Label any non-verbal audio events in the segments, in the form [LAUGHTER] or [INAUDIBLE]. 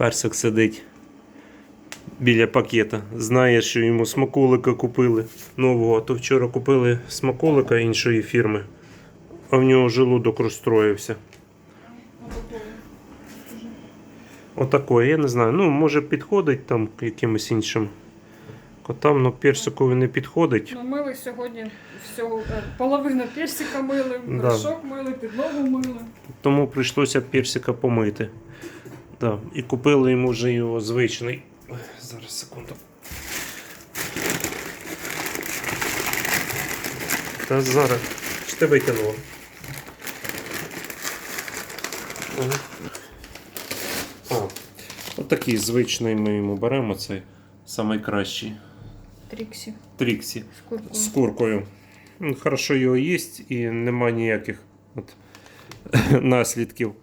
Персик сидить біля пакета. Знає, що йому смаколика купили нового. А то вчора купили смаколика іншої фірми, а в нього желудок розстроївся. Отакої, я не знаю. Ну, може підходить там якимось іншим котам, але персикові не підходить. Ну, мили сьогодні всього е, половину персика мили, Да. горшок мили, підлогу мили. Тому прийшлося персика помити. Да. І купили йому вже його звичний. Зараз секунду. Та зараз. Чи ти? Ага. А, отакий звичний ми йому беремо цей найкращий. Тріксі Тріксі. з куркою. з куркою. Хорошо його їсть і нема ніяких от, [LAUGHS] наслідків.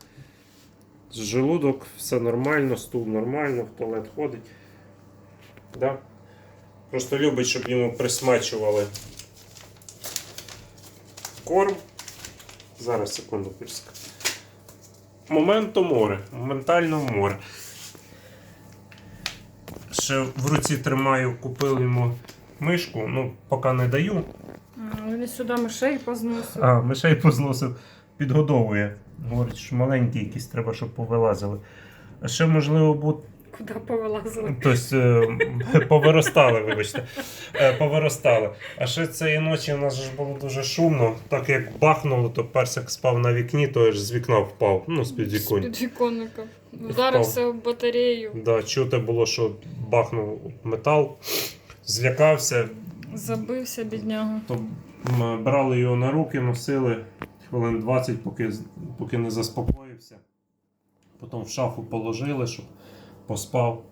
Желудок, все нормально, стул нормально, в туалет ходить. Да? Просто любить, щоб йому присмачували корм. Зараз секунду пірска. Моменту море. Моментально море. Ще в руці тримаю, купив йому мишку, ну, поки не даю. Він сюди мишей позносив. А, мишей позносив, підгодовує. Говорить, що маленькі якісь треба, щоб повилазили. А ще, можливо, бу... Куди повилазили. тобто, е, повиростали, вибачте. Е, Повиростали. А ще цієї ночі у нас ж було дуже шумно. Так як бахнуло, то персик спав на вікні, то аж з вікна впав. Ну, з під віконь. З-під віконника. Вдарився об батарею. Да, чути було, що бахнув метал, злякався, Забився бідняга. То брали його на руки, носили хвилин 20, поки, поки не заспокоївся. Потім в шафу положили, щоб поспав.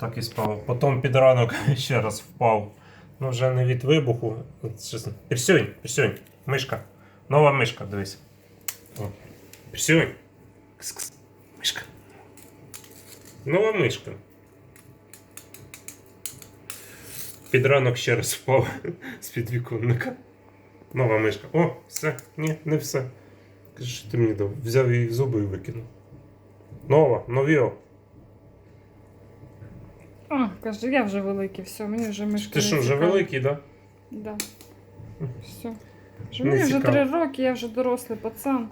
Так і спав. Потім під ранок [LAUGHS] ще раз впав. Ну вже не від вибуху. Пірсюнь, пірсюнь, мишка. Нова мишка, дивись. Пірсюнь. Кс-кс. Мишка. Нова мишка. Під ранок ще раз впав [LAUGHS] з підвіконника. Нова мишка. О, все, ні, не все. Каже, що ти мені дав? Взяв її в зуби і викинув. Нова, новіо. А, каже, я вже великий, все, мені вже мишки. Ти не що, вже цікаві. великий, так? Да. Все. Вже Не мені вже цікаво. три роки, я вже дорослий пацан.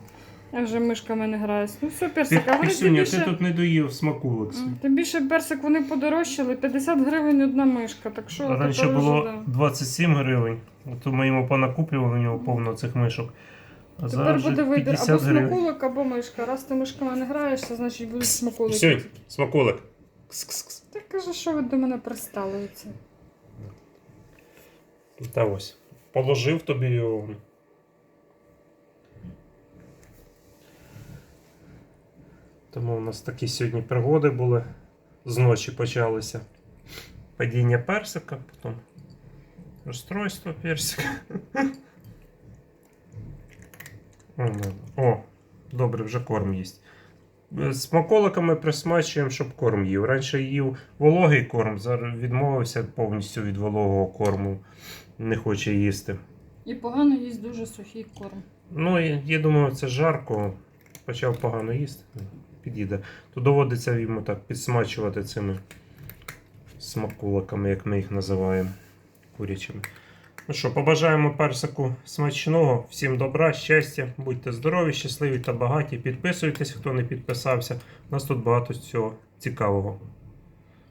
Я вже мишками не граюсь. Ну все, персик, а говорить, тим Пісюня, ти більше, тут не доїв смакулик. свій. Тим більше персик вони подорожчали, 50 гривень одна мишка, так що Раніше тепер було вже, да. 27 гривень, то ми йому понакуплювали у нього повно цих мишок. А Тепер зараз буде вже вибір 50 або гривень. смаколик, або мишка. Раз ти мишками не граєшся, значить будуть смаколики. Пісюнь, смакулик. Кс-кс-кс. Ти каже, що ви до мене пристали оце? Та ось. Положив тобі його. Тому у нас такі сьогодні пригоди були. З ночі почалися. Падіння персика, потім розстройство персика. О, ну, добре, вже корм їсть. З смаколиками присмачуємо, щоб корм їв. Раніше їв вологий корм, зараз відмовився повністю від вологого корму. Не хоче їсти. І погано їсть дуже сухий корм. Ну, я, я думаю, це жарко. Почав погано їсти. Підійде. То доводиться йому так підсмачувати цими смакулаками, як ми їх називаємо курячими. Ну що, побажаємо персику смачного, всім добра, щастя, будьте здорові, щасливі та багаті. Підписуйтесь, хто не підписався. У нас тут багато цього цікавого.